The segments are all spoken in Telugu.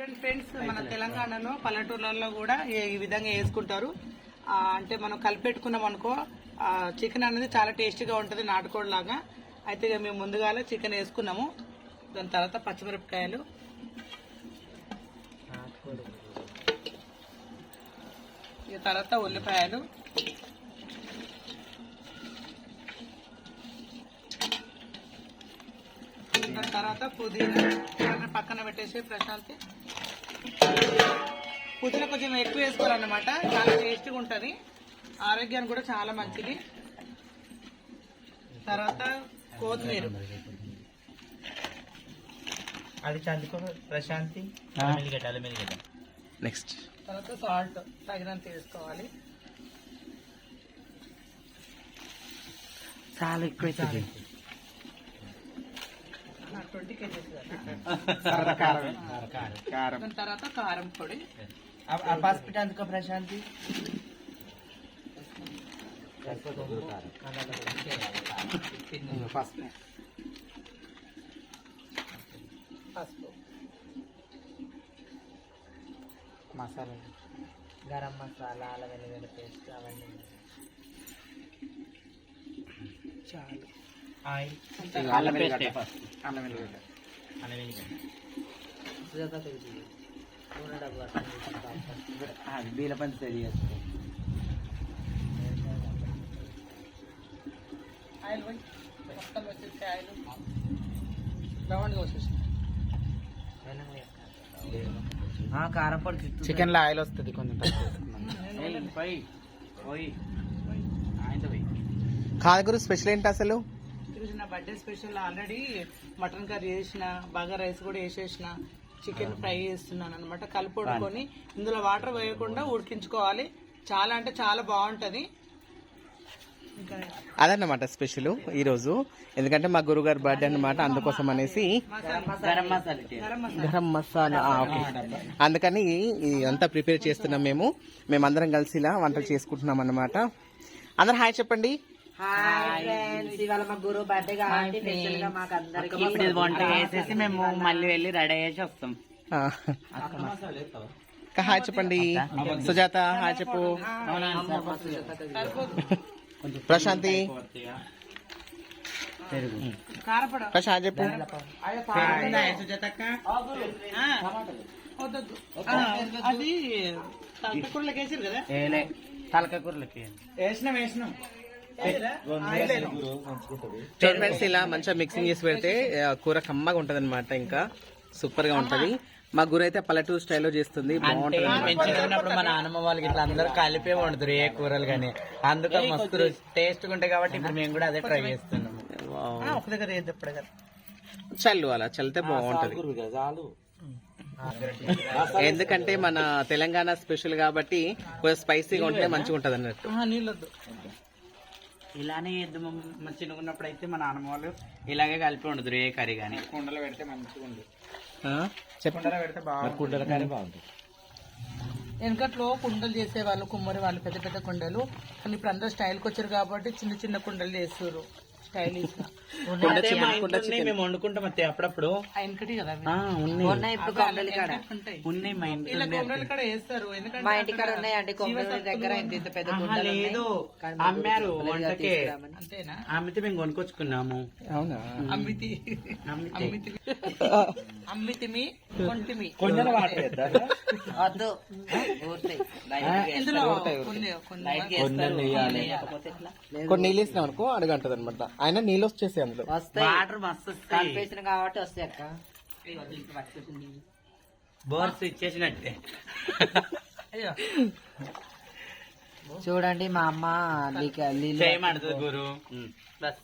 చూడండి ఫ్రెండ్స్ మన తెలంగాణలో పల్లెటూర్లలో కూడా ఈ- విధంగా వేసుకుంటారు అంటే మనం కలిపెట్టుకున్నాం అనుకో చికెన్ అనేది చాలా టేస్టీగా ఉంటుంది నాటుకోడి లాగా అయితే ఇక మేము ముందుగానే చికెన్ వేసుకున్నాము. దాని తర్వాత పచ్చిమిరపకాయలు. ఇక తర్వాత ఉల్లిపాయలు. దాని తర్వాత పుదీనా పక్కన పెట్టేసి ప్రశాంతి. పుదీనా కొంచెం ఎక్కువ వేసుకోవాలన్నమాట. చాలా టేస్టీగా ఉంటుంది. ఆరోగ్యానికి కూడా చాలా మంచిది. తర్వాత కొత్తిమీర. అది చందుకో ప్రశాంతి. నెక్స్ట్. తర్వాత సాల్ట్ తగినంత వేసుకోవాలి. చాలా ఎక్కువ. కేజీస్ కారం. కారం దాని తర్వాత కారం పొడి. ఆ పసుపు చందుకో ప్రశాంతి? ఫస్ట్ పసుపు. మసాలా. గరం మసాలా అల్లం వెల్లిగడ్డ పేస్ట్ అవన్నీ. చాలు. అల్లం వెల్లిగడ్డ అల్లం వెల్లిగడ్డ అల్లం వెల్లిగడ్డ అది బీల పంచి రెడీ చేసుకో ఆయిల్ పోయి మొత్తం వచ్చేసి ఆయిల్ రౌండ్గా వచ్చేసి కారపొడి చికెన్లో ఆయిల్ వస్తుంది కొంచెం కాదు గురు స్పెషల్ ఏంటి అసలు birthday special already mutton curry చేసిన బాగా రైస్ కూడా వేసేసిన చికెన్ ఫ్రై చేస్తున్నాను అనమాట కలిపి వండుకొని ఇందులో వాటర్ వేయకుండా ఉడికించుకోవాలి. చాలా అంటే చాలా బాగుంటది. అదన్నమాట స్పెషల్ ఈ రోజు ఎందుకంటే మా గురుగారు బర్త్డే అన్నమాట. అందుకోసం అనేసి గరం మసాలా ఓకే. అందుకని ఇదంతా ప్రిపేర్ చేస్తున్నాం మేము. మేమందరం కలిసి ఇలా వంటలు చేసుకుంటున్నాం అన్నమాట. అందరు హాయ్ చెప్పండి. ఇప్పుడు ఇది వంట వేసేసి మేము మళ్ళీ వెళ్ళి రెడీ చేసి వస్తాం. హాయ్ చెప్పండి. సుజాత హాయ్ చెప్పు. ప్రశాంతి. కారపడ. ప్రశాంత్ చెప్పు. సుజాతక్క ఆ, వద్దొద్దు. ఆ, అది తలకూరలోకి వేసారు కదా? వేసినాం వేసినాం. ఫ్రెండ్స్ ఇలా మంచిగా మిక్సింగ్ చేసి పెడితే కూర కమ్మగా ఉంటది అనమాట ఇంకా. సూపర్గా ఉంటది. మా గురు అయితే పల్లెటూరు స్టైల్లో చేస్తుంది బాగుంటది అంటే మేము చిన్నప్పుడు మా నాన్నమ్మ వాళ్ళకి ఇట్లా అందరూ కలిపే వండుతారు ఏ కూరలు కానీ అందుకే మస్తు టేస్ట్ ఉంటాయి కాబట్టి ఇప్పుడు మేము కూడా అదే ట్రై చేస్తున్నాం ఒక దగ్గర చల్లు అలా చల్లితే బాగుంటది. ఎందుకంటే మన తెలంగాణ స్పెషల్ కాబట్టి కొంచెం స్పైసీగా ఉంటే మంచిగా ఉంటది అన్నట్టు ఇలానే చేద్దాం మా చిన్నగా ఉన్నప్పుడు అయితే మా నాన్నమ్మ వాళ్ళు ఇలాగే కలిపి వండుతారు ఏ కర్రీ కానీ కుండలో పెడితే మంచిగా కుండలో పెడితే బాగుంది కుండల కర్రీ బాగుంటుంది. వెనకట్లో కుండలు చేసేవాళ్ళు కుమ్మరి వాళ్ళు పెద్ద పెద్ద కుండలు. కానీ ఇప్పుడు అందరూ స్టైల్కి వచ్చారు కాబట్టి చిన్న చిన్న కుండలు చేస్తారు స్టైలిష్ మేము వండుకుంటాం అత్తే అప్పుడప్పుడు. వెనకటి కదా అవి. ఆ, ఉన్నాయి. వెనకటి ఉంటాయి? ఉన్నాయి మా ఇంట్లో ఇలా కుండలు కూడా వేస్తారు. ఎందుకంటే మా ఇంటికాడ ఉన్నాయండి కొమ్మూరు దగ్గర ఇంత ఇంత పెద్ద ఆహా, లేదు. అమ్మారు వంటకే. అంతేనా? అమ్మితే మేము కొనుక్కొచ్చుకున్నాము. అవునా? అమ్మితి. అమ్మితే. అమ్మితిమి కొంటిమి. కొంచెం వాటర్ వద్దు. ఊరుతాయి. ఇందులో కొన్ని కొన్ని కొన్ని నీళ్ళు వేసినాం అనుకో అడుగంటది అనమాట ఆయన నీళ్ళు వచ్చేసాయి అందులో. వస్తాయి. వాటర్ మస్తు వస్తాయి. కలిపేసిన కాబట్టి వస్తాయి అక్క. బోర్స్ ఇచ్చేసినట్టే. చూడండి మా అమ్మ చేయమంటది గురు. బస్.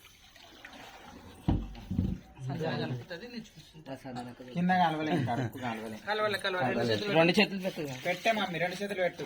కింద కలవలేదు కలుపు కలవలేదు కలవాలి కలవాలి. రెండు చేతులు రెండు చేతులు పెట్టు. పెట్టే మమ్మీ రెండు చేతులు పెట్టు.